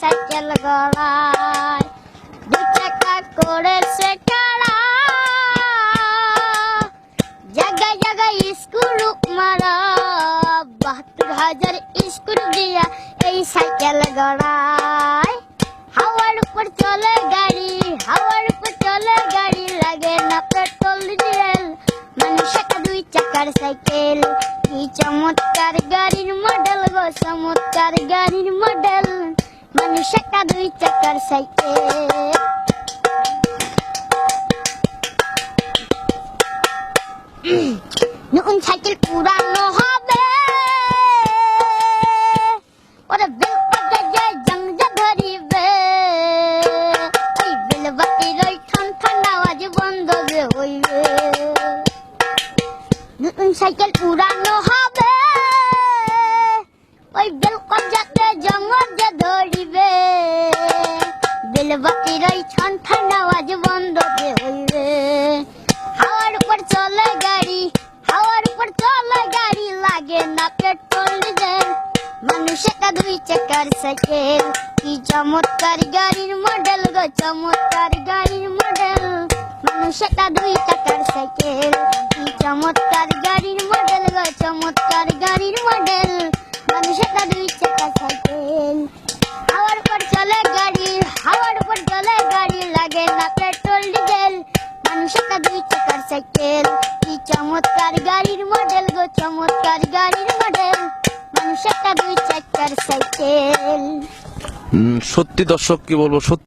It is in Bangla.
সাইকেল গলায়, দু চাকা করেছে টানা জায়গায় স্কুল মারা, বাহাত্তর হাজার স্কুল এই সাইকেল উপর চলে গাড়ি উপর চলে লাগে না পেট্রোল, ডিজেল। মানুষ একটা দুই সাইকেল। চমৎকার গাড়ির মডেল গো, চমৎকার গাড়ির মডেল। একটা দুই চাকার সাইকেল। নতুন সাইকেল পুরানো হবে। সাইকেল পুরানো হবে। ঠান আওয়াজ বন্ধ যে হইবে হাওয়ার উপর চলে গাড়ি, হাওয়ার উপর চলে গাড়ি লাগে না পেট্রোল, ডিজেল। মানুষ একটা দুই চাকার সাইকেল, কি চমৎকার গাড়ির মডেল গো, চমৎকার গাড়ির মডেল। মানুষ একটা দুই চাকার সাইকেল, কি চমৎকার গাড়ির মডেল গো, চমৎকার গাড়ির মডেল। মানুষ একটা দুই চাকার সাইকেল। লাগে না পেট্রোল ডিজেল মানুষ একটা দুই চাকার সাইকেল। কি চমৎকার গাড়ির মডেল গো, চমৎকার গাড়ির মডেল। মানুষ দুই চাকার সাইকেল। সত্যি দর্শক, কি বলব, সত্যি